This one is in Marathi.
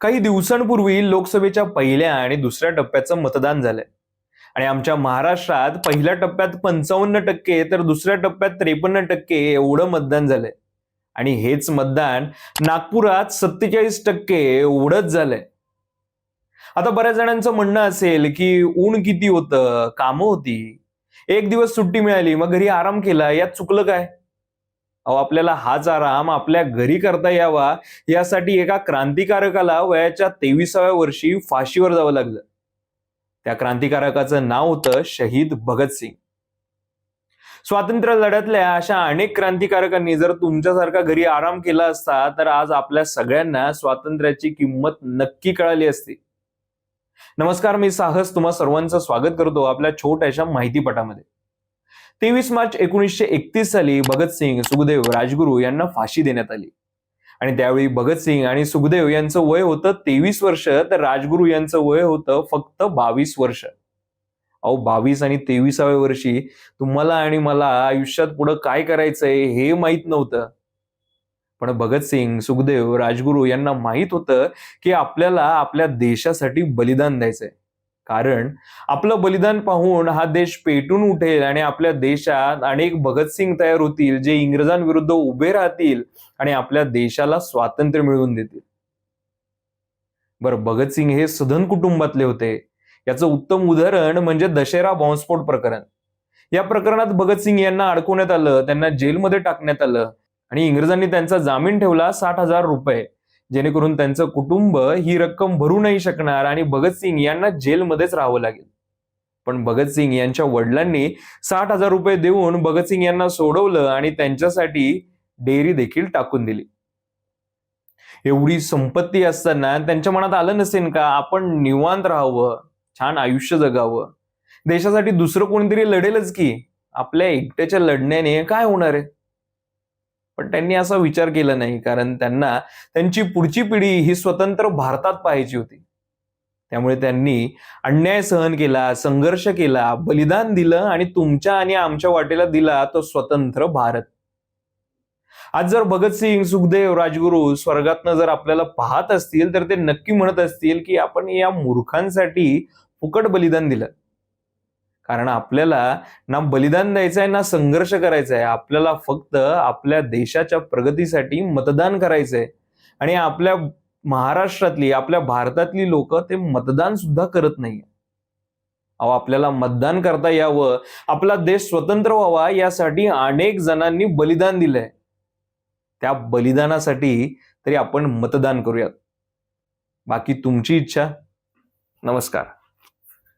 काही दिवसांपूर्वी लोकसभेच्या पहिल्या आणि दुसऱ्या टप्प्याचं मतदान झालंय. आणि आमच्या महाराष्ट्रात पहिल्या टप्प्यात पंचावन्न टक्के तर दुसऱ्या टप्प्यात त्रेपन्न टक्के एवढं मतदान झालंय. आणि हेच मतदान नागपुरात सत्तेचाळीस टक्के एवढंच झालंय. आता बऱ्याच जणांचं म्हणणं असेल की ऊन किती होतं? कामं होती. एक दिवस सुट्टी मिळाली मग घरी आराम केला यात चुकलं काय? अहो आपल्याला हाच आराम आपल्या घरी करता यावा यासाठी एका क्रांतिकारकाला वयाच्या तेविसाव्या वर्षी फाशीवर जावं लागलं. त्या क्रांतिकारकाचं नाव होतं शहीद भगतसिंग स्वातंत्र्य लढ्यातल्या अशा अनेक क्रांतिकारकांनी जर तुमच्यासारखा घरी आराम केला असता तर आज आपल्या सगळ्यांना स्वातंत्र्याची किंमत नक्की कळाली असती. नमस्कार मी साहस. तुम्हा सर्वांचं स्वागत करतो आपल्या छोट्याशा माहितीपटामध्ये. तेवीस मार्च एकोणीसशे एकतीस साली भगतसिंग सुखदेव राजगुरू यांना फाशी देण्यात आली. आणि त्यावेळी भगतसिंग आणि सुखदेव यांचं वय होतं तेवीस वर्ष तर राजगुरू यांचं वय होतं फक्त बावीस वर्ष. अहो बावीस आणि तेविसाव्या वर्षी तुम्हाला आणि मला आयुष्यात पुढं काय करायचंय हे माहीत नव्हतं. पण भगतसिंग सुखदेव राजगुरू यांना माहीत होतं की आपल्याला आपल्या देशासाठी बलिदान द्यायचंय. कारण आपलं बलिदान पाहून हा देश पेटून उठेल आणि आपल्या देशात अनेक भगतसिंग तयार होतील जे इंग्रजांविरुद्ध उभे राहतील आणि आपल्या देशाला स्वातंत्र्य मिळवून देतील. बरं भगतसिंग हे सधन कुटुंबातले होते. याचं उत्तम उदाहरण म्हणजे दशेरा बॉम्बस्फोट प्रकरण. या प्रकरणात भगतसिंग यांना अडकवण्यात आलं त्यांना जेलमध्ये टाकण्यात आलं आणि इंग्रजांनी त्यांचा जामीन ठेवला साठ हजार रुपये. जेणेकरून त्यांचं कुटुंब ही रक्कम भरू नाही शकणार आणि भगतसिंग यांना जेलमध्येच राहावं लागेल. पण भगतसिंग यांच्या वडिलांनी साठ हजार रुपये देऊन भगतसिंग यांना सोडवलं आणि त्यांच्यासाठी डेअरी देखील टाकून दिली. एवढी संपत्ती असताना त्यांच्या मनात आलं नसेल का? आपण निवांत राहावं छान आयुष्य जगावं. देशासाठी दुसरं कोणीतरी लढेलच की? आपल्या एकट्याच्या लढण्याने काय होणार आहे? पण त्यांनी असा विचार केला नाही कारण त्यांना त्यांची पुढची पिढी ही स्वतंत्र भारतात पाहायची होती. त्यामुळे त्यांनी अन्याय सहन केला संघर्ष केला बलिदान दिलं आणि तुमच्या आणि आमच्या वाटेला दिला तो स्वतंत्र भारत. आज जर भगतसिंग सुखदेव राजगुरू स्वर्गातनं जर आपल्याला पाहत असतील तर ते नक्की म्हणत असतील की आपण या मूर्खांसाठी फुकट बलिदान दिलं. कारण आपल्याला ना बलिदान द्यायचं आहे ना संघर्ष करायचा आहे आपल्याला फक्त आपल्या देशाच्या प्रगतीसाठी मतदान करायचंय. आणि आपल्या महाराष्ट्रातली आपल्या भारतातली लोक ते मतदान सुद्धा करत नाही अहो आपल्याला मतदान करता यावं. आपला देश स्वतंत्र व्हावा यासाठी अनेक जणांनी बलिदान दिलंय. त्या बलिदानासाठी तरी आपण मतदान करूयात. बाकी तुमची इच्छा. नमस्कार.